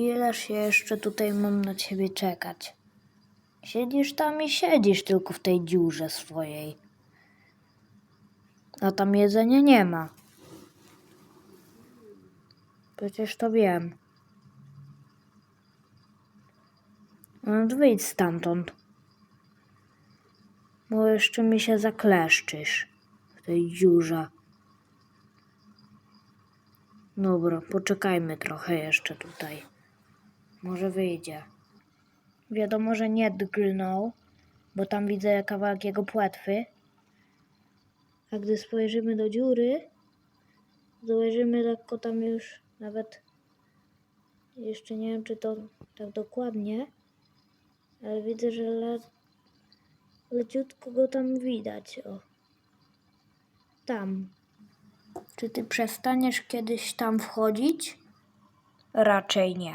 Ileż ja jeszcze tutaj mam na ciebie czekać? Siedzisz tam i siedzisz tylko w tej dziurze swojej. A tam jedzenia nie ma. Przecież to wiem. No wyjdź stamtąd. Bo jeszcze mi się zakleszczysz w tej dziurze. Dobra, poczekajmy trochę jeszcze tutaj. Może wyjdzie. Wiadomo, że nie drgnął, bo tam widzę kawałek jego płetwy. A gdy spojrzymy do dziury, zauważymy lekko tam już nawet jeszcze nie wiem, czy to tak dokładnie, ale widzę, że le, leciutko go tam widać. O. Tam. Czy ty przestaniesz kiedyś tam wchodzić? Raczej nie.